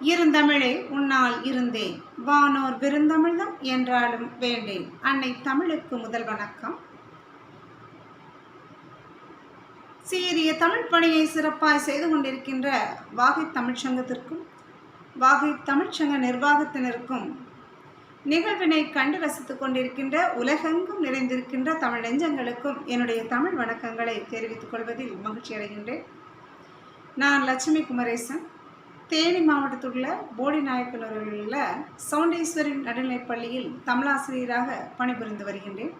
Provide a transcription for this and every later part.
இருந்தமிழே உன்னால் இருந்தேன். வானோர் விருந்தமிழ்தம் என்றாலும் வேண்டேன். அன்னை தமிழுக்கு முதல் வணக்கம். சீரிய தமிழ் பணியை சிறப்பாய் செய்து கொண்டிருக்கின்ற வாகை தமிழ்ச்சங்கத்திற்கும் வாகை தமிழ்ச்சங்க நிர்வாகத்தினருக்கும் நிகழ்வினை கண்டு ரசித்துக் கொண்டிருக்கின்ற உலகெங்கும் நிறைந்திருக்கின்ற தமிழ் நெஞ்சங்களுக்கும் என்னுடைய தமிழ் வணக்கங்களை தெரிவித்துக் கொள்வதில் மகிழ்ச்சி அடைகின்றேன். நான் லட்சுமி குமரேசன். தேனி மாவட்டத்தில் உள்ள போடி நாயக்கனூரில் உள்ள சவுண்டேஸ்வரி நடுநிலைப் பள்ளியில் தமிழாசிரியராக பணிபுரிந்து வருகின்றேன்.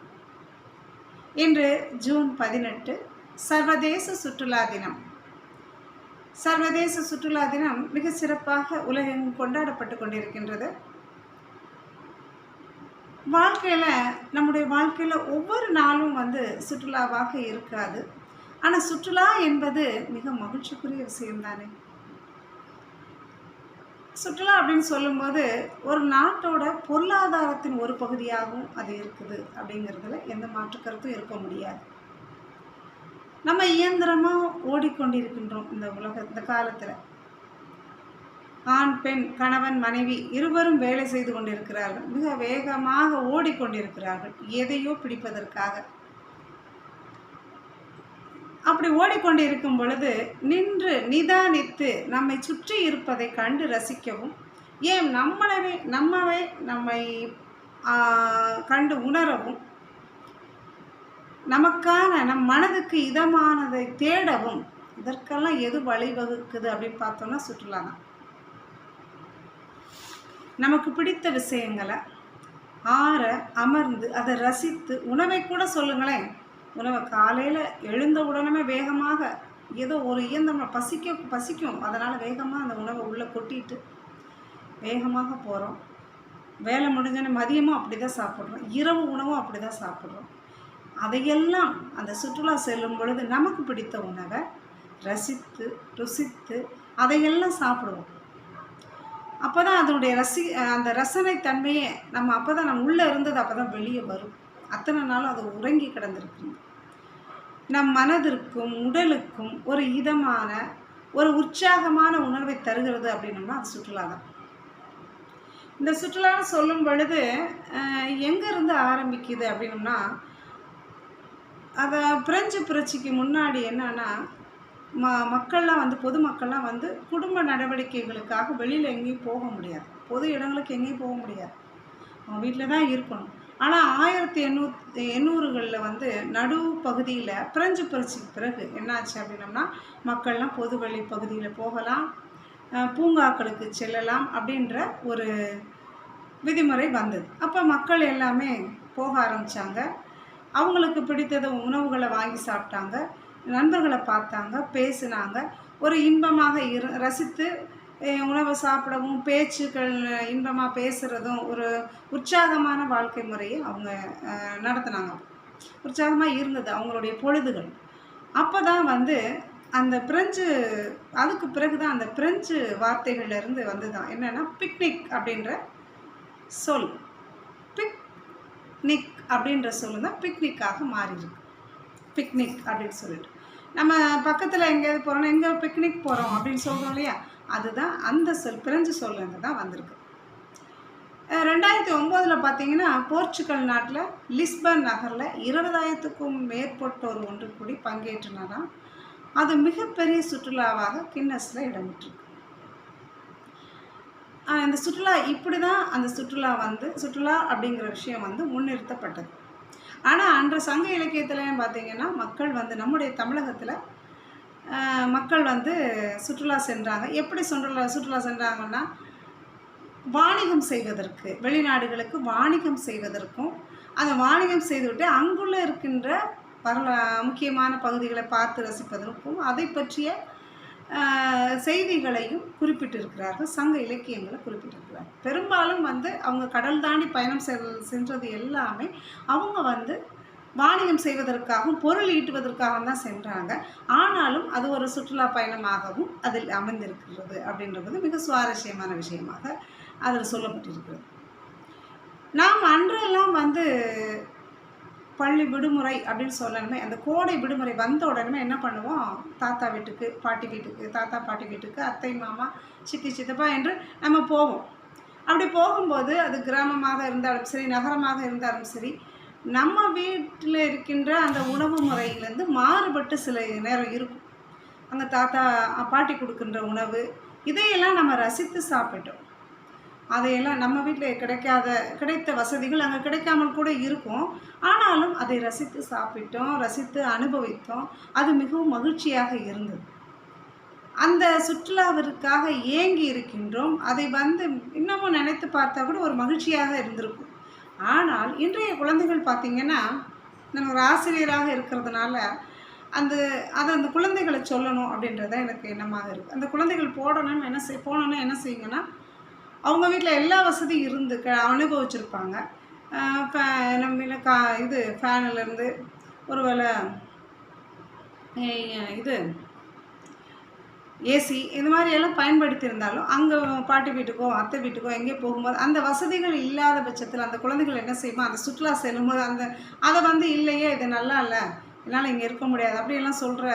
இன்று ஜூன் பதினெட்டு சர்வதேச சுற்றுலா தினம். சர்வதேச சுற்றுலா தினம் மிக சிறப்பாக உலகெங்கும் கொண்டாடப்பட்டு கொண்டிருக்கின்றது. வாழ்க்கையில் நம்முடைய வாழ்க்கையில் ஒவ்வொரு நாளும் வந்து சுற்றுலாவாக இருக்காது. ஆனால் சுற்றுலா என்பது மிக மகிழ்ச்சிக்குரிய விஷயம்தானே. சுற்றுலா அப்படின்னு சொல்லும்போது ஒரு நாட்டோட பொருளாதாரத்தின் ஒரு பகுதியாகவும் அது இருக்குது அப்படிங்கிறதுல எந்த மாற்று கருத்தும் இருக்க முடியாது. நம்ம இயந்திரமாக ஓடிக்கொண்டிருக்கின்றோம் இந்த உலக இந்த காலத்தில். ஆண் பெண் கணவன் மனைவி இருவரும் வேலை செய்து கொண்டிருக்கிறார்கள். மிக வேகமாக ஓடிக்கொண்டிருக்கிறார்கள். எதையோ பிடிப்பதற்காக. அப்படி ஓடிக்கொண்டு இருக்கும் பொழுது நின்று நிதானித்து நம்மை சுற்றி இருப்பதை கண்டு ரசிக்கவும் ஏன் நம்மளவே நம்மவே நம்மை கண்டு உணரவும் நமக்கான நம் மனதுக்கு இதமானதை தேடவும் இதற்கெல்லாம் எது வழிவகுக்குது அப்படின்னு பார்த்தோம்னா சுற்றுலா தான். நமக்கு பிடித்த விஷயங்களை ஆற அமர்ந்து அதை ரசித்து உணவை கூட சொல்லுங்களேன். உணவை காலையில் எழுந்த உடனே வேகமாக ஏதோ ஒரு இயந்திரம் பசிக்க பசிக்கும். அதனால் வேகமாக அந்த உணவை உள்ளே கொட்டிட்டு வேகமாக போகிறோம் வேலை முடிஞ்சோன்னே மதியமும் அப்படி தான் சாப்பிட்றோம். இரவு உணவும் அப்படி தான் சாப்பிட்றோம். அதையெல்லாம் அந்த சுற்றுலா செல்லும் பொழுது நமக்கு பிடித்த உணவை ரசித்து ருசித்து அதையெல்லாம் சாப்பிடுவோம். அப்போ தான் அதனுடைய ரசி அந்த ரசனை தன்மையே நம்ம அப்போ தான் நம்ம உள்ளே இருந்தது அப்போ தான் வெளியே வரும். அத்தனை நாளும் அது உறங்கி கிடந்திருக்குங்க. நம் மனதிற்கும் உடலுக்கும் ஒரு இதமான ஒரு உற்சாகமான உணர்வை தருகிறது அப்படின்னோம்னா அது சுற்றுலா தான். இந்த சுற்றுலான்னு சொல்லும் பொழுது எங்கேருந்து ஆரம்பிக்குது அப்படின்னோம்னா அதை பிரெஞ்சு புரட்சிக்கு முன்னாடி என்னன்னா ம மக்கள்லாம் வந்து பொதுமக்கள்லாம் வந்து குடும்ப நடவடிக்கைகளுக்காக வெளியில் எங்கேயும் போக முடியாது. பொது இடங்களுக்கு எங்கேயும் போக முடியாது. அவங்க வீட்டில் தான் இருக்கணும். ஆனால் ஆயிரத்தி எண்ணூத் எண்ணூறுகளில் வந்து நடு பகுதியில் பிரெஞ்சு புரட்சிக்கு பிறகு என்னாச்சு அப்படின்னம்னா மக்கள்லாம் பொது வழி பகுதியில் போகலாம் பூங்காக்களுக்கு செல்லலாம் அப்படின்ற ஒரு விதிமுறை வந்தது. அப்போ மக்கள் எல்லாமே போக ஆரம்பித்தாங்க அவங்களுக்கு பிடித்தத உணவுகளை வாங்கி சாப்பிட்டாங்க நண்பர்களை பார்த்தாங்க பேசினாங்க. ஒரு இன்பமாக இரு ரசித்து உணவை சாப்பிடவும் பேச்சுக்கள் இன்பமாக பேசுகிறதும் ஒரு உற்சாகமான வாழ்க்கை முறையை அவங்க நடத்தினாங்க. உற்சாகமாக இருந்தது அவங்களுடைய பொழுதுகள். அப்போ தான் வந்து அந்த பிரெஞ்சு அதுக்கு பிறகு தான் அந்த பிரெஞ்சு வார்த்தைகள்லேருந்து வந்து தான் என்னென்னா பிக்னிக் அப்படின்ற சொல். பிக்னிக் அப்படின்ற சொல் தான் பிக்னிக்காக மாறியிருக்கு. பிக்னிக் அப்படின்னு சொல்லிட்டு. நம்ம பக்கத்தில் எங்கேயாவது போகிறோம்னா எங்கே பிக்னிக் போகிறோம் அப்படின்னு சொல்கிறோம் இல்லையா? அதுதான் அந்த சொல் பிரெஞ்சு சொல்லேருந்து தான் வந்திருக்கு. ரெண்டாயிரத்தி ஒம்போதில் பார்த்தீங்கன்னா போர்ச்சுகல் நாட்டில் லிஸ்பன் நகரில் இருபதாயிரத்துக்கும் மேற்பட்டோர் ஒன்று கூடி பங்கேற்றினாராம். அது மிகப்பெரிய சுற்றுலாவாக கின்னஸில் இடம்பெற்றிருக்கு. இந்த சுற்றுலா இப்படி தான் அந்த சுற்றுலா வந்து சுற்றுலா அப்படிங்கிற விஷயம் வந்து முன்னிறுத்தப்பட்டது. ஆனால் அன்று சங்க இலக்கியத்துலேயும் பார்த்தீங்கன்னா மக்கள் வந்து நம்முடைய தமிழகத்தில் மக்கள் வந்து சுற்றுலா சென்றாங்க. எப்படி சுற்றுலா சுற்றுலா சென்றாங்கன்னா வாணிகம் செய்வதற்கு வெளிநாடுகளுக்கு வாணிகம் செய்வதற்கும் அந்த வாணிகம் செய்துவிட்டு அங்குள்ளே இருக்கின்ற வரலா முக்கியமான பகுதிகளை பார்த்து ரசிப்பதற்கும் அதை பற்றிய செய்திகளையும் குறிப்பிட்டிருக்கிறார்கள். சங்க இலக்கியங்களை குறிப்பிட்டிருக்கிறார் பெரும்பாலும் வந்து அவங்க கடல் தாண்டி பயணம் சென்றது எல்லாமே அவங்க வந்து வாணிகம் செய்வதற்காகவும் பொருள் ஈட்டுவதற்காகவும் தான் சென்றாங்க. ஆனாலும் அது ஒரு சுற்றுலா பயணமாகவும் அதில் அமைந்திருக்கிறது அப்படின்றது மிக சுவாரஸ்யமான விஷயமாக அதில் சொல்லப்பட்டிருக்கிறது. நாம் அன்றெல்லாம் வந்து பள்ளி விடுமுறை அப்படின்னு சொல்லணுமே அந்த கோடை விடுமுறை வந்த உடனே என்ன பண்ணுவோம்? தாத்தா வீட்டுக்கு பாட்டி வீட்டுக்கு தாத்தா பாட்டி வீட்டுக்கு அத்தை மாமா சித்தி சித்தப்பா என்று நம்ம போவோம். அப்படி போகும்போது அது கிராமமாக இருந்தாலும் சரி நகரமாக இருந்தாலும் சரி நம்ம வீட்டில் இருக்கின்ற அந்த உணவு முறையிலேருந்து மாறுபட்டு சில நேரம் இருக்கும். அங்கே தாத்தா பாட்டி கொடுக்கின்ற உணவு இதையெல்லாம் நம்ம ரசித்து சாப்பிட்டோம். அதையெல்லாம் நம்ம வீட்டில் கிடைக்காத கிடைத்த வசதிகள் அங்கே கிடைக்காமல் கூட இருக்கும். ஆனாலும் அதை ரசித்து சாப்பிட்டோம் ரசித்து அனுபவித்தோம். அது மிகவும் மகிழ்ச்சியாக இருந்தது. அந்த சுற்றுலாவிற்காக ஏங்கி இருக்கின்றோம். அதை வந்து இன்னமும் நினைத்து பார்த்தா கூட ஒரு மகிழ்ச்சியாக இருந்திருக்கும். ஆனால் இன்றைய குழந்தைகள் பார்த்திங்கன்னா நம்ம ஒரு ஆசிரியராக இருக்கிறதுனால அந்த அதை அந்த குழந்தைகளை சொல்லணும் அப்படின்றத எனக்கு எண்ணமாக இருக்குது அந்த குழந்தைகள் போடணும்னு என்ன செய் போனோன்னு என்ன செய்யுங்கன்னா அவங்க வீட்டில் எல்லா வசதியும் இருந்து க அனுபவிச்சிருப்பாங்க. ஃபே நம்ம கா இது ஃபேனிலேருந்து ஒருவேளை இது ஏசி இந்த மாதிரி எல்லாம் பயன்படுத்தியிருந்தாலும் அங்கே பாட்டி வீட்டுக்கோ அத்தை வீட்டுக்கோ எங்கேயோ போகும்போது அந்த வசதிகள் இல்லாத பட்சத்தில் அந்த குழந்தைகள் என்ன செய்யுமோ அந்த சுற்றுலா செல்லும்போது அந்த அதை வந்து இல்லையே இது நல்லா இல்லை என்னால் இங்கே இருக்க முடியாது அப்படியெல்லாம் சொல்கிற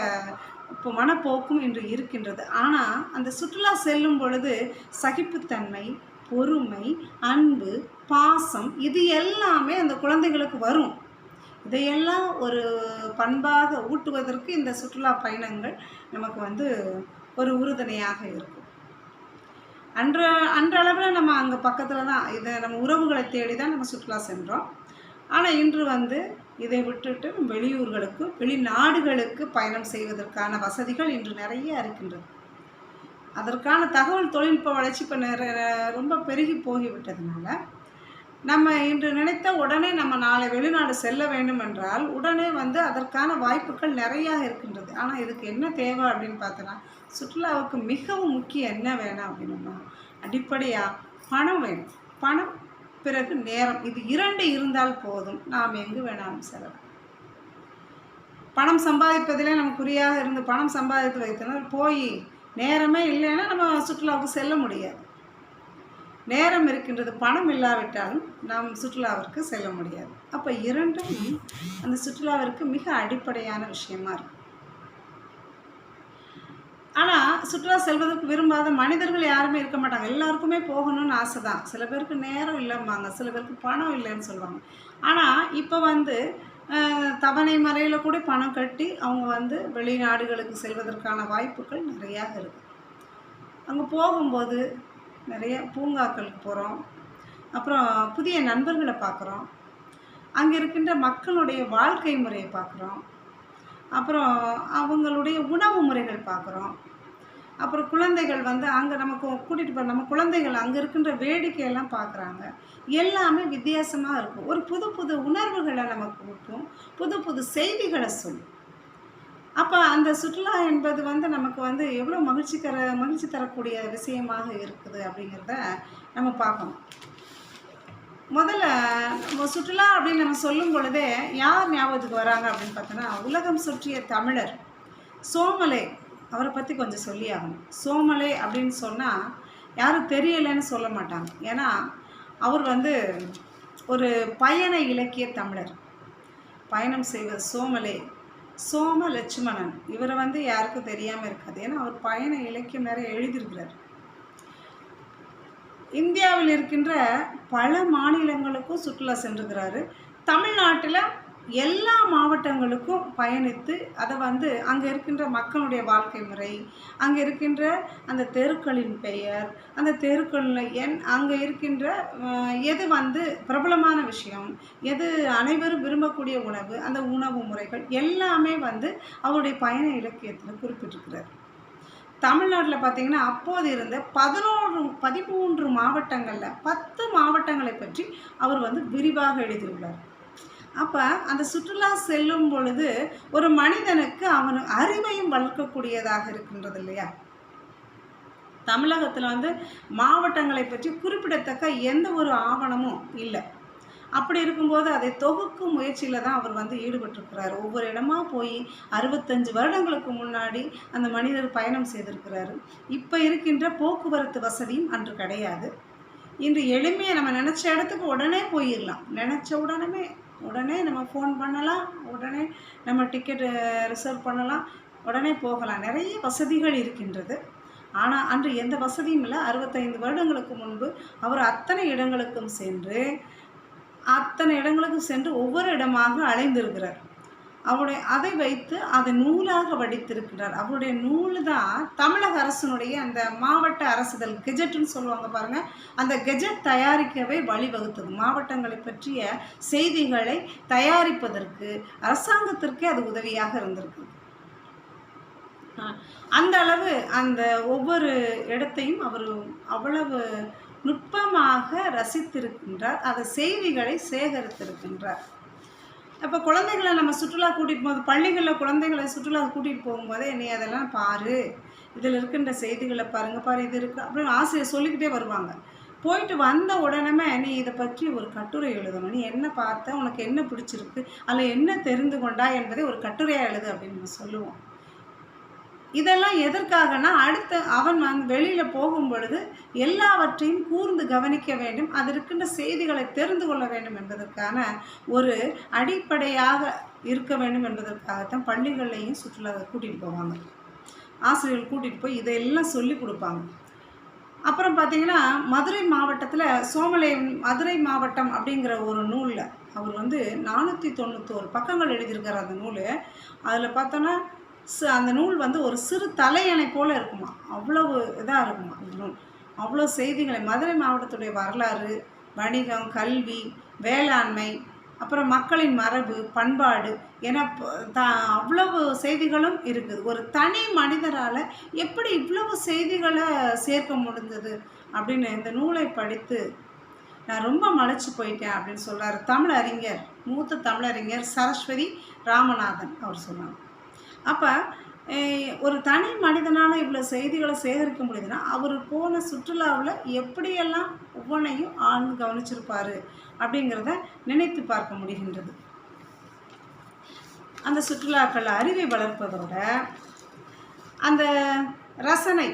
இப்போ மனப்போக்கும் இன்று இருக்கின்றது. ஆனால் அந்த சுற்றுலா செல்லும் பொழுது சகிப்புத்தன்மை பொறுமை அன்பு பாசம் இது எல்லாமே அந்த குழந்தைகளுக்கு வரும். இதையெல்லாம் ஒரு பண்பாக ஊட்டுவதற்கு இந்த சுற்றுலா பயணங்கள் நமக்கு வந்து ஒரு உறுதுணையாக இருக்கும். அன்ற அன்றளவில் நம்ம அங்கே பக்கத்தில் தான் இதை நம்ம உறவுகளை தேடி தான் நம்ம சுற்றுலா சென்றோம். ஆனால் இன்று வந்து இதை விட்டுட்டு வெளியூர்களுக்கு வெளிநாடுகளுக்கு பயணம் செய்வதற்கான வசதிகள் இன்று நிறைய இருக்கின்றது. அதற்கான தகவல் தொழில்நுட்ப வளர்ச்சி இப்போ ரொம்ப பெருகி போகிவிட்டதுனால நம்ம இன்று நினைத்த உடனே நம்ம நாளை வெளிநாடு செல்ல வேண்டும் என்றால் உடனே வந்து அதற்கான வாய்ப்புகள் நிறையா இருக்கின்றது. ஆனால் இதுக்கு என்ன தேவை அப்படின்னு பார்த்தோன்னா சுற்றுலாவுக்கு மிகவும் முக்கியம் என்ன வேணும் அப்படின்னா அடிப்படையாக பணம் வேணும். பணம் பிறகு நேரம். இது இரண்டு இருந்தால் போதும். நாம் எங்கு வேணாலும் செலவு. பணம் சம்பாதிப்பதிலே நம்ம குறியாக இருந்து பணம் சம்பாதித்து வைத்தனால் போய் நேரமே இல்லைன்னா நம்ம சுற்றுலாவுக்கு செல்ல முடியாது. நேரம் இருக்கின்றது பணம் இல்லாவிட்டாலும் நாம் சுற்றுலாவிற்கு செல்ல முடியாது. அப்போ இரண்டும் அந்த சுற்றுலாவிற்கு மிக அடிப்படையான விஷயமா இருக்கும். ஆனால் சுற்றுலா செல்வதற்கு விரும்பாத மனிதர்கள் யாருமே இருக்க மாட்டாங்க. எல்லாருக்குமே போகணும்னு ஆசை தான் சில பேருக்கு நேரம் இல்லைம்பாங்க. சில பேருக்கு பணம் இல்லைன்னு சொல்லுவாங்க. ஆனால் இப்போ வந்து தவணை மறையில் கூட பணம் கட்டி அவங்க வந்து வெளிநாடுகளுக்கு செல்வதற்கான வாய்ப்புகள் நிறையா இருக்குது அங்கே போகும்போது நிறைய பூங்காக்களுக்கு போகிறோம் அப்புறம் புதிய நண்பர்களை பார்க்குறோம் அங்கே இருக்கின்ற மக்களுடைய வாழ்க்கை முறையை பார்க்குறோம் அப்புறம் அவங்களுடைய உணவு முறைகள் பார்க்குறோம். அப்புறம் குழந்தைகள் வந்து அங்கே நமக்கு கூட்டிகிட்டு போகிற நம்ம குழந்தைகள் அங்கே இருக்கின்ற வேடிக்கையெல்லாம் பார்க்குறாங்க. எல்லாமே வித்தியாசமாக இருக்கும். ஒரு புது புது உணர்வுகளை நமக்கு கொடுக்கும் புது புது செய்திகளை சொல்லும். அப்போ அந்த சுற்றுலா என்பது வந்து நமக்கு வந்து எவ்வளோ மகிழ்ச்சி தர மகிழ்ச்சி தரக்கூடிய விஷயமாக இருக்குது அப்படிங்கிறத நம்ம பார்க்கணும். முதல்ல நம்ம சுற்றுலா அப்படின்னு நம்ம சொல்லும் பொழுதே யார் ஞாபகத்துக்கு வராங்க அப்படின்னு பார்த்தோன்னா உலகம் சுற்றிய தமிழர் சோமலே. அவரை பற்றி கொஞ்சம் சொல்லி ஆகணும். சோமலே அப்படின்னு சொன்னால் யாரும் தெரியலைன்னு சொல்ல மாட்டாங்க. ஏன்னா அவர் வந்து ஒரு பயண இலக்கிய தமிழர். பயணம் செய்வது சோமலே. சோம லட்சுமணன் இவரை வந்து யாருக்கும் தெரியாமல் இருக்காது. ஏன்னா அவர் பயண இலக்கியம் நிறைய எழுதியிருக்கிறார். இந்தியாவில் இருக்கின்ற பல மாநிலங்களுக்கும் சுற்றுலா சென்றுக்கிறாரு தமிழ்நாட்டில் எல்லா மாவட்டங்களுக்கும் பயணித்து அதை வந்து அங்கே இருக்கின்ற மக்களுடைய வாழ்க்கை முறை அங்கே இருக்கின்ற அந்த தெருக்களின் பெயர் அந்த தெருக்களில் என் அங்கே இருக்கின்ற எது வந்து பிரபலமான விஷயம் எது அனைவரும் விரும்பக்கூடிய உணவு அந்த உணவு முறைகள் எல்லாமே வந்து அவருடைய பயண இலக்கியத்தில் குறிப்பிட்டிருக்கிறார். தமிழ்நாட்டில் பார்த்திங்கன்னா அப்போது இருந்த பதினோரு பதிமூன்று மாவட்டங்களில் பத்து மாவட்டங்களை பற்றி அவர் வந்து விரிவாக எழுதியுள்ளார். அப்போ அந்த சுற்றுலா செல்லும் பொழுது ஒரு மனிதனுக்கு அவன் அறிவையும் வளர்க்கக்கூடியதாக இருக்கின்றது இல்லையா? தமிழகத்தில் வந்து மாவட்டங்களை பற்றி குறிப்பிடத்தக்க எந்த ஒரு ஆவணமும் இல்லை. அப்படி இருக்கும்போது அதை தொகுக்கும் முயற்சியில் தான் அவர் வந்து ஈடுபட்டிருக்கிறார். ஒவ்வொரு இடமா போய் அறுபத்தஞ்சு வருடங்களுக்கு முன்னாடி அந்த மனிதர் பயணம் செய்திருக்கிறாரு. இப்போ இருக்கின்ற போக்குவரத்து வசதியும் அன்று கிடையாது. இன்று எளிமையாக நம்ம நினச்ச இடத்துக்கு உடனே போயிடலாம் நினச்ச உடனே உடனே நம்ம ஃபோன் பண்ணலாம். உடனே நம்ம டிக்கெட் ரிசர்வ் பண்ணலாம். உடனே போகலாம். நிறைய வசதிகள் இருக்கின்றது. ஆனால் அன்று எந்த வசதியும் இல்லை. அறுபத்தைந்து வருடங்களுக்கு முன்பு அவர் அத்தனை இடங்களுக்கும் சென்று அத்தனை இடங்களுக்கு சென்று ஒவ்வொரு இடமாக அலைந்திருக்கிறார். அவருடைய அதை வைத்து அதை நூலாக வடித்திருக்கிறார். அவருடைய நூல் தான் தமிழக அரசினுடைய அந்த மாவட்ட அரசுதல் கெஜெட்னு சொல்லுவாங்க பாருங்க. அந்த கெஜெட் தயாரிக்கவே வழிவகுத்தது. மாவட்டங்களை பற்றிய செய்திகளை தயாரிப்பதற்கு அரசாங்கத்திற்கே அது உதவியாக இருந்திருக்கு. ஆஹ் அந்த அளவு அந்த ஒவ்வொரு இடத்தையும் அவர் அவ்வளவு நுட்பமாக ரசித்திருக்கின்றார். அதை செய்திகளை சேகரித்திருக்கின்றார். அப்போ குழந்தைகளை நம்ம சுற்றுலா கூட்டிகிட்டு போகும்போது பள்ளிகளில் குழந்தைகளை சுற்றுலா கூட்டிகிட்டு போகும்போதே நீ அதெல்லாம் பாரு. இதில் இருக்கின்ற செய்திகளை பாருங்க பாரு இது இருக்குது அப்படின்னு ஆசிரியர் சொல்லிக்கிட்டே வருவாங்க. போயிட்டு வந்த உடனே நீ இதை பற்றி ஒரு கட்டுரை எழுதணும். நீ என்ன பார்த்த? உனக்கு என்ன பிடிச்சிருக்கு? அதில் என்ன தெரிந்து கொண்டா என்பதை ஒரு கட்டுரையாக எழுது அப்படின்னு நம்ம சொல்லுவோம். இதெல்லாம் எதற்காகனா அடுத்த அவன் வந்து வெளியில் போகும் பொழுது எல்லாவற்றையும் கூர்ந்து கவனிக்க வேண்டும். அது இருக்கின்ற செய்திகளை தெரிந்து கொள்ள வேண்டும் என்பதற்கான ஒரு அடிப்படையாக இருக்க வேண்டும் என்பதற்காகத்தான் பள்ளிகள்லையும் சுற்றுலா கூட்டிகிட்டு போவாங்க. ஆசிரியர்கள் கூட்டிகிட்டு போய் இதையெல்லாம் சொல்லி கொடுப்பாங்க. அப்புறம் பார்த்தீங்கன்னா மதுரை மாவட்டத்தில் சோமலையம் மதுரை மாவட்டம் அப்படிங்கிற ஒரு நூலில் அவர் வந்து நானூற்றி தொண்ணூத்தோரு பக்கங்கள் எழுதியிருக்கார் அந்த நூல். அதில் பார்த்தோன்னா அந்த நூல் வந்து ஒரு சிறு தலையணை போல் இருக்குமா? அவ்வளவு இதாக இருக்குமா அந்த நூல்? அவ்வளோ செய்திகளை. மதுரை மாவட்டத்துடைய வரலாறு வணிகம் கல்வி வேளாண்மை அப்புறம் மக்களின் மரபு பண்பாடு என த அவ்வளவு செய்திகளும் இருக்குது. ஒரு தனி மனிதரால் எப்படி இவ்வளவு செய்திகளை சேர்க்க முடிந்தது அப்படின்னு இந்த நூலை படித்து நான் ரொம்ப மலைச்சு போயிட்டேன் அப்படின்னு சொல்கிறார் தமிழறிஞர் மூத்த தமிழறிஞர் சரஸ்வதி ராமநாதன் அவர் சொன்னார் அப்போ ஒரு தனி மனிதனால் இவ்வளோ செய்திகளை சேகரிக்க முடியுதுன்னா அவர் போன சுற்றுலாவில் எப்படியெல்லாம் ஒவ்வொன்றையும் ஆழ்ந்து கவனிச்சிருப்பார் அப்படிங்கிறத நினைத்து பார்க்க முடிகின்றது. அந்த சுற்றுலாக்கள் அறிவை வளர்ப்பதோட அந்த ரசனை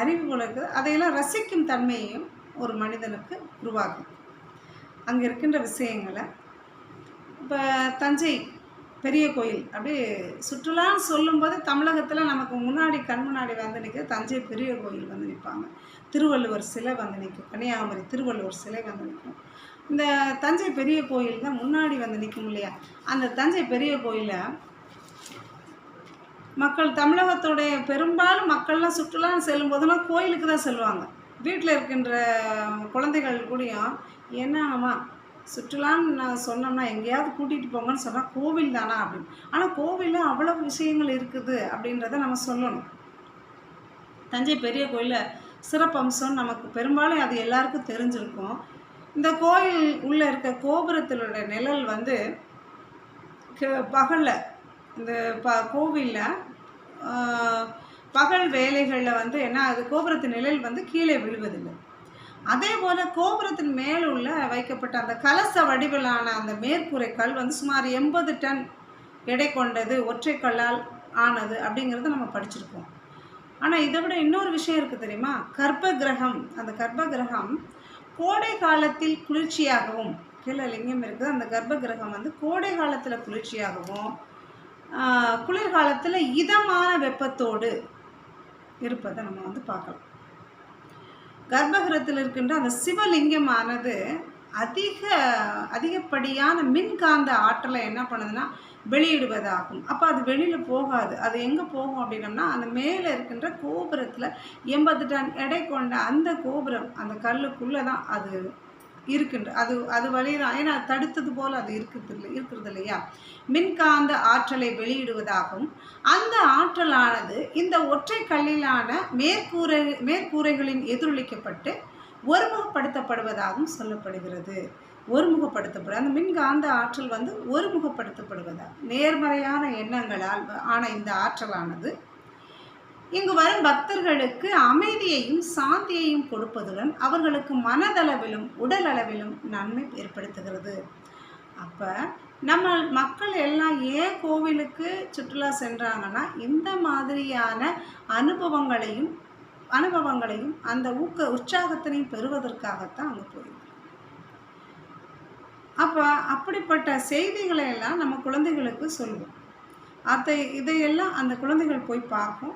அறிவு வளர்க்கு அதையெல்லாம் ரசிக்கும் தன்மையையும் ஒரு மனிதனுக்கு உருவாக்கும். அங்கே இருக்கின்ற விஷயங்களை இப்போ தஞ்சை பெரிய கோயில். அப்படியே சுற்றுலான்னு சொல்லும்போது தமிழகத்தில் நமக்கு முன்னாடி கண் முன்னாடி வந்து நிற்க தஞ்சை பெரிய கோயில் வந்து நிற்பாங்க திருவள்ளுவர் சிலை வந்து நிற்கும் கன்னியாகுமரி திருவள்ளுவர் சிலை வந்து நிற்கும் இந்த தஞ்சை பெரிய கோயில் தான் முன்னாடி வந்து நிற்கும் இல்லையா? அந்த தஞ்சை பெரிய கோயிலை மக்கள் தமிழகத்துடைய பெரும்பாலும் மக்கள்லாம் சுற்றுலான்னு செல்லும் போதெல்லாம் கோயிலுக்கு தான் செல்வாங்க. வீட்டில் இருக்கின்ற குழந்தைகள் கூடயும் என்னம்மா சுற்றுலான்னு நான் சொன்னோம்னா எங்கேயாவது கூட்டிகிட்டு போங்கன்னு சொன்னால் கோவில் தானா அப்படின்னு. ஆனால் கோவிலில் அவ்வளோ விஷயங்கள் இருக்குது அப்படின்றத நம்ம சொல்லணும். தஞ்சை பெரிய கோயிலில் சிறப்பம்சம் நமக்கு பெரும்பாலும் அது எல்லாருக்கும் தெரிஞ்சிருக்கும். இந்த கோயில் உள்ளே இருக்க கோபுரத்திலோட நிழல் வந்து பகலில் இந்த ப கோவிலில் பகல் வேலைகளில் வந்து என்ன அது கோபுரத்து நிழல் வந்து கீழே விழுவதில்லை. அதே போல் கோபுரத்தின் மேலுள்ள வைக்கப்பட்ட அந்த கலச வடிவிலான அந்த மேற்கூரை கல் வந்து சுமார் எண்பது டன் எடை கொண்டது ஒற்றை கல்லால் ஆனது அப்படிங்கிறத நம்ம படிச்சிருக்கோம் ஆனால் இதை விட இன்னொரு விஷயம் இருக்குது தெரியுமா? கர்ப்ப கிரகம் அந்த கர்ப்ப கிரகம் கோடை காலத்தில் குளிர்ச்சியாகவும் கீழே லிங்கம் இருக்குது அந்த கர்ப்ப கிரகம் வந்து கோடை காலத்தில் குளிர்ச்சியாகவும் குளிர்காலத்தில் இதமான வெப்பத்தோடு இருப்பதை நம்ம வந்து பார்க்கலாம். கர்ப்பகிரகத்தில் இருக்கின்ற அந்த சிவலிங்கமானது அதிக அதிகப்படியான மின்காந்த ஆற்றலை என்ன பண்ணுதுன்னா வெளியிடுவதாகும். அப்போ அது வெளியில் போகாது. அது எங்கே போகும் அப்படின்னம்னா அந்த மேலே இருக்கின்ற கோபுரத்தில் எண்பது டன் எடை கொண்ட அந்த கோபுரம் அந்த கல்லுக்குள்ளே தான் அது இருக்கின்ற அது அது வழி ஏன்னா தடுத்தது போல் அது இருக்கிறது இல்லை இருக்கிறது இல்லையா மின்காந்த ஆற்றலை வெளியிடுவதாகவும் அந்த ஆற்றலானது இந்த ஒற்றை கல்லிலான மேற்கூரை மேற்கூரைகளின் எதிரொலிக்கப்பட்டு ஒருமுகப்படுத்தப்படுவதாகவும் சொல்லப்படுகிறது. ஒருமுகப்படுத்தப்படும் அந்த மின்காந்த ஆற்றல் வந்து ஒருமுகப்படுத்தப்படுவதா நேர்மறையான எண்ணங்களால் ஆன இந்த ஆற்றலானது இங்கு வரும் பக்தர்களுக்கு அமைதியையும் சாந்தியையும் கொடுப்பதுடன் அவர்களுக்கு மனதளவிலும் உடல் அளவிலும் நன்மை ஏற்படுத்துகிறது. அப்போ நம்ம மக்கள் எல்லாம் ஏன் கோவிலுக்கு சுற்றுலா சென்றாங்கன்னா இந்த மாதிரியான அனுபவங்களையும் அனுபவங்களையும் அந்த ஊக்க உற்சாகத்தினையும் பெறுவதற்காகத்தான் அங்கே போயிருக்காங்க அப்போ அப்படிப்பட்ட செய்திகளை எல்லாம் நம்ம குழந்தைகளுக்கு சொல்லுவோம். அதை இதையெல்லாம் அந்த குழந்தைகள் போய் பார்க்கும்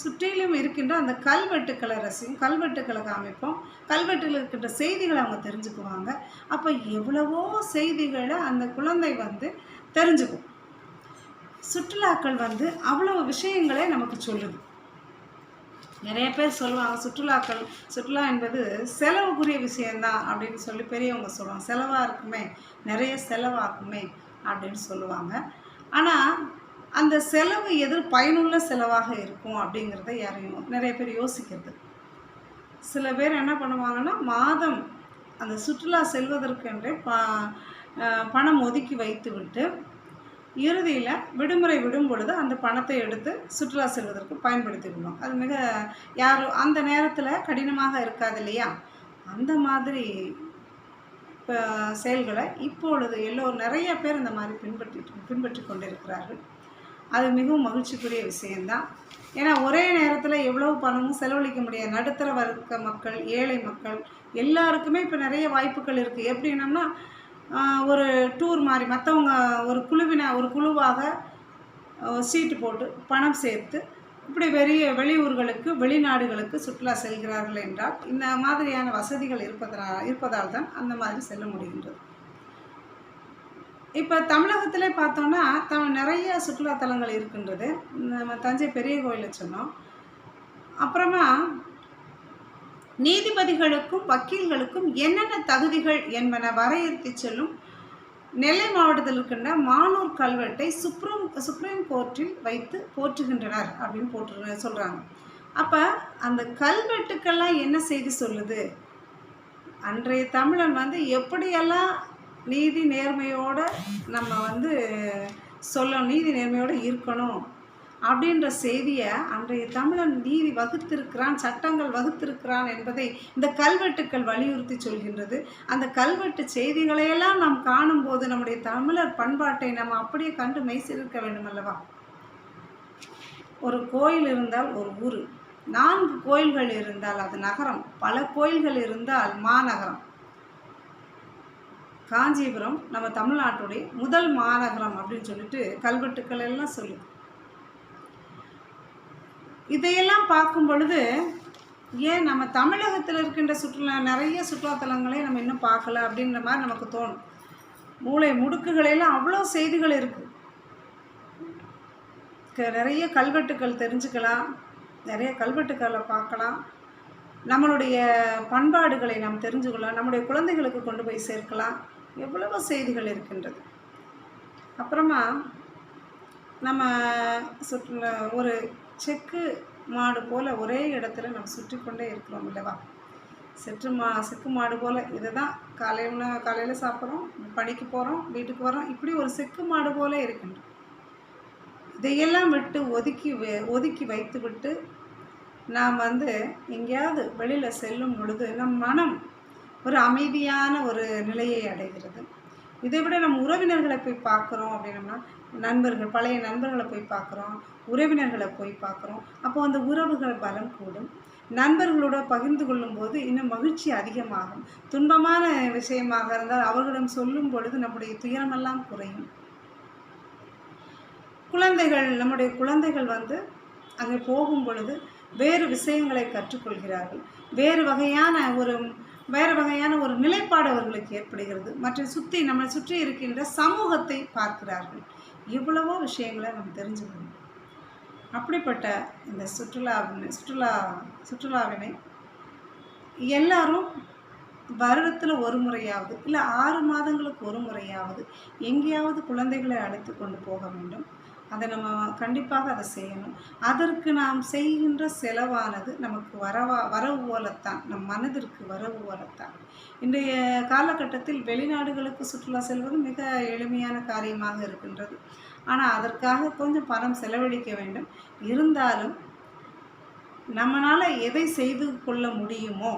சுற்றிலும் இருக்கின்ற அந்த கல்வெட்டுக்களை ரசிக்கும் கல்வெட்டுக்களை காமிப்போம் கல்வெட்டில் இருக்கின்ற செய்திகளை அவங்க தெரிஞ்சுக்குவாங்க. அப்போ எவ்வளவோ செய்திகளை அந்த குழந்தை வந்து தெரிஞ்சுக்கும். சுற்றுலாக்கள் வந்து அவ்வளோ விஷயங்களே நமக்கு சொல்லுது. நிறைய பேர் சொல்லுவாங்க சுற்றுலாக்கள் சுற்றுலா என்பது செலவுக்குரிய விஷயந்தான் அப்படின்னு சொல்லி பெரியவங்க சொல்லுவாங்க. செலவாக இருக்குமே நிறைய செலவாகுமே அப்படின்னு சொல்லுவாங்க. ஆனால் அந்த செலவு எது பயனுள்ள செலவாக இருக்கும் அப்படிங்கிறத யாரையும் நிறைய பேர் யோசிக்கிறது. சில பேர் என்ன பண்ணுவாங்கன்னா மாதம் அந்த சுற்றுலா செல்வதற்கென்றே ப பணம் ஒதுக்கி வைத்து விட்டு இறுதியில் விடுமுறை விடும் பொழுது அந்த பணத்தை எடுத்து சுற்றுலா செல்வதற்கு பயன்படுத்தி விடணும் அது மிக யாரும் அந்த நேரத்தில் கடினமாக இருக்காது இல்லையா? அந்த மாதிரி இப்போ செயல்களை இப்பொழுது எல்லோரும் நிறைய பேர் இந்த மாதிரி பின்பற்றி பின்பற்றி கொண்டிருக்கிறார்கள். அது மிகவும் மகிழ்ச்சிக்குரிய விஷயந்தான் ஏன்னா ஒரே நேரத்தில் எவ்வளவு பணமும் செலவழிக்க முடியாது. நடுத்தர வர்க்க மக்கள் ஏழை மக்கள் எல்லாருக்குமே இப்போ நிறைய வாய்ப்புகள் இருக்குது எப்படின்னம்னா ஒரு டூர் மாதிரி மற்றவங்க ஒரு குழுவின ஒரு குழுவாக சீட்டு போட்டு பணம் சேர்த்து இப்படி வெளிய வெளியூர்களுக்கு வெளிநாடுகளுக்கு சுற்றுலா செல்கிறார்கள் என்றால் இந்த மாதிரியான வசதிகள் இருப்பதனால் இருப்பதால் தான் அந்த மாதிரி செல்ல முடிகின்றது. இப்போ தமிழகத்தில் பார்த்தோன்னா த நிறைய சுற்றுலாத்தலங்கள் இருக்கின்றது. நம்ம தஞ்சை பெரிய கோயிலை சொன்னோம். அப்புறமா நீதிபதிகளுக்கும் வக்கீல்களுக்கும் என்னென்ன தகுதிகள் என்பன வரையறுத்து செல்லும் நெல்லை மாவட்டத்தில் இருக்கின்ற மானூர் கல்வெட்டை சுப்ரீம் சுப்ரீம் கோர்ட்டில் வைத்து போற்றுகின்றனர் அப்படின்னு போட்டு சொல்கிறாங்க அப்போ அந்த கல்வெட்டுக்கெல்லாம் என்ன செய்தி சொல்லுது? அன்றைய தமிழன் வந்து எப்படியெல்லாம் நீதி நேர்மையோடு நம்ம வந்து சொல்ல நீதி நேர்மையோடு இருக்கணும் அப்படின்ற செய்தியை அன்றைய தமிழன் நீதி வகுத்திருக்கிறான் சட்டங்கள் வகுத்திருக்கிறான் என்பதை இந்த கல்வெட்டுக்கள் வலியுறுத்தி சொல்கின்றது. அந்த கல்வெட்டு செய்திகளையெல்லாம் நாம் காணும்போது நம்முடைய தமிழர் பண்பாட்டை நம்ம அப்படியே கண்டு மெய்சிருக்க வேண்டும் அல்லவா ஒரு கோயில் இருந்தால் ஒரு ஊர் நான்கு கோயில்கள் இருந்தால் அது நகரம் பல கோயில்கள் இருந்தால் மாநகரம். காஞ்சிபுரம் நம்ம தமிழ்நாட்டுடைய முதல் மாநகரம் அப்படின்னு சொல்லிட்டு கல்வெட்டுக்கள் எல்லாம் சொல்லுது இதையெல்லாம் பார்க்கும் பொழுது ஏன் நம்ம தமிழகத்தில் இருக்கின்ற சுற்றுலா நிறைய சுற்றுலாத்தலங்களே நம்ம இன்னும் பார்க்கல அப்படின்ற மாதிரி நமக்கு தோணும். மூளை முடுக்குகளெல்லாம் அவ்வளோ செய்திகள் இருக்குது க- நிறைய கல்வெட்டுக்கள் தெரிஞ்சுக்கலாம் நிறைய கல்வெட்டுக்களை பார்க்கலாம். நம்மளுடைய பண்பாடுகளை நாம் தெரிஞ்சுக்கலாம் நம்முடைய குழந்தைகளுக்கு கொண்டு போய் சேர்க்கலாம். எவ்வளவோ செய்திகள் இருக்கின்றது. அப்புறமா நம்ம சுற்றுலா ஒரு செக்கு மாடு போல் ஒரே இடத்துல நம்ம சுற்றி கொண்டே இருக்கிறோம் இல்லவா செற்று மா செக்கு மாடு போல் இதை தான் காலையில் காலையில் சாப்பிட்றோம் பணிக்கு போகிறோம் வீட்டுக்கு வரோம் இப்படி ஒரு செக்கு மாடு போல் இருக்கின்றோம் இதையெல்லாம் விட்டு ஒதுக்கி ஒதுக்கி வைத்து விட்டு நாம் வந்து எங்கேயாவது வெளியில் செல்லும் பொழுது நம் மனம் ஒரு அமைதியான ஒரு நிலையை அடைகிறது. இதை விட நம்ம உறவினர்களை போய் பார்க்குறோம் அப்படின்னம்னா நண்பர்கள் பழைய நண்பர்களை போய் பார்க்குறோம் உறவினர்களை போய் பார்க்குறோம். அப்போ அந்த உறவுகள் பலம் கூடும். நண்பர்களோட பகிர்ந்து கொள்ளும்போது இன்னும் மகிழ்ச்சி அதிகமாகும். துன்பமான விஷயமாக இருந்தால் அவர்களிடம் சொல்லும் பொழுது நம்முடைய துயரமெல்லாம் குறையும். குழந்தைகள் நம்முடைய குழந்தைகள் வந்து அங்கே போகும் பொழுது வேறு விஷயங்களை கற்றுக்கொள்கிறார்கள். வேறு வகையான ஒரு வேறு வகையான ஒரு நிலைப்பாடு அவர்களுக்கு ஏற்படுகிறது. மற்ற சுற்றி நம்மளை சுற்றி இருக்கின்ற சமூகத்தை பார்க்கிறார்கள். இவ்வளவோ விஷயங்களை நம்ம தெரிஞ்சுக்கணும். அப்படிப்பட்ட இந்த சுற்றுலா சுற்றுலா சுற்றுலாவினை எல்லாரும் வருடத்தில் ஒரு முறையாவது இல்லை ஆறு மாதங்களுக்கு ஒரு முறையாவது எங்கேயாவது குழந்தைகளை அழைத்து கொண்டு போக வேண்டும். அதை நம்ம கண்டிப்பாக அதை செய்யணும். அதற்கு நாம் செய்கின்ற செலவானது நமக்கு வரவா வரவு போலத்தான். நம் மனதிற்கு வரவு போலத்தான். இன்றைய காலகட்டத்தில் வெளிநாடுகளுக்கு சுற்றுலா செல்வது மிக எளிமையான காரியமாக இருக்கின்றது. ஆனால் அதற்காக கொஞ்சம் பணம் செலவழிக்க வேண்டும். இருந்தாலும் நம்மளால் எதை செய்து கொள்ள முடியுமோ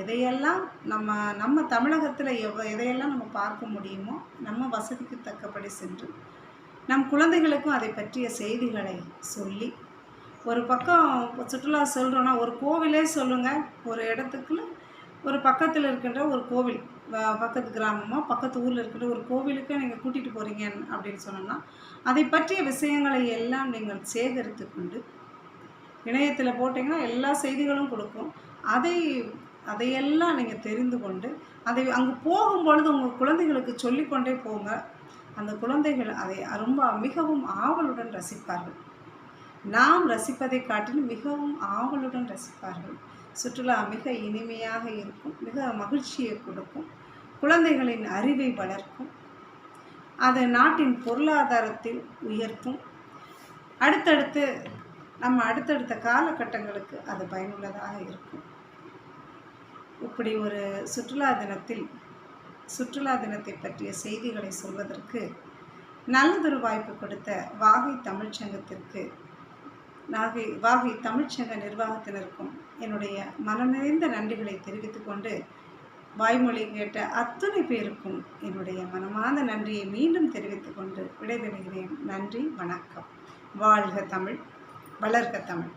எதையெல்லாம் நம்ம நம்ம தமிழகத்தில் எவ் எதையெல்லாம் நம்ம பார்க்க முடியுமோ நம்ம வசதிக்கு தக்கபடி சென்று நம் குழந்தைகளுக்கும் அதை பற்றிய செய்திகளை சொல்லி ஒரு பக்கம் இப்போ சுற்றுலா சொல்கிறோன்னா ஒரு கோவிலே சொல்லுங்கள் ஒரு இடத்துக்குள்ள ஒரு பக்கத்தில் இருக்கின்ற ஒரு கோவில் பக்கத்து கிராமமாக பக்கத்து ஊரில் இருக்கின்ற ஒரு கோவிலுக்கு நீங்கள் கூட்டிகிட்டு போகிறீங்க அப்படின்னு சொன்னோம்னா அதை பற்றிய விஷயங்களை எல்லாம் நீங்கள் சேகரித்து கொண்டு இணையத்தில் போட்டிங்கன்னா எல்லா செய்திகளும் கொடுக்கும். அதை அதையெல்லாம் நீங்கள் தெரிந்து கொண்டு அதை அங்கே போகும்பொழுது உங்கள் குழந்தைகளுக்கு சொல்லிக்கொண்டே போங்க. அந்த குழந்தைகள் அதை ரொம்ப மிகவும் ஆவலுடன் ரசிப்பார்கள். நாம் ரசிப்பதை காட்டிலும் மிகவும் ஆவலுடன் ரசிப்பார்கள். சுற்றுலா மிக இனிமையாக இருக்கும் மிக மகிழ்ச்சியை கொடுக்கும் குழந்தைகளின் அறிவை வளர்க்கும் அது நாட்டின் பொருளாதாரத்தில் உயர்த்தும். அடுத்தடுத்து நம்ம அடுத்தடுத்த காலகட்டங்களுக்கு அது பயனுள்ளதாக இருக்கும். இப்படி ஒரு சுற்றுலா தினத்தில் சுற்றுலா தினத்தை பற்றிய செய்திகளை சொல்வதற்கு நல்லதொரு வாய்ப்பு கொடுத்த வாகை தமிழ்ச்சங்கத்திற்கு நாகை வாகை தமிழ்ச்சங்க நிர்வாகத்தினருக்கும் என்னுடைய மனம் நிறைந்த நன்றிகளை தெரிவித்துக்கொண்டு வாய்மொழி கேட்ட அத்தனை பேருக்கும் என்னுடைய மனமார்ந்த நன்றியை மீண்டும் தெரிவித்துக்கொண்டு விடைபெறுகிறேன். நன்றி வணக்கம். வாழ்க தமிழ் வளர்க தமிழ்.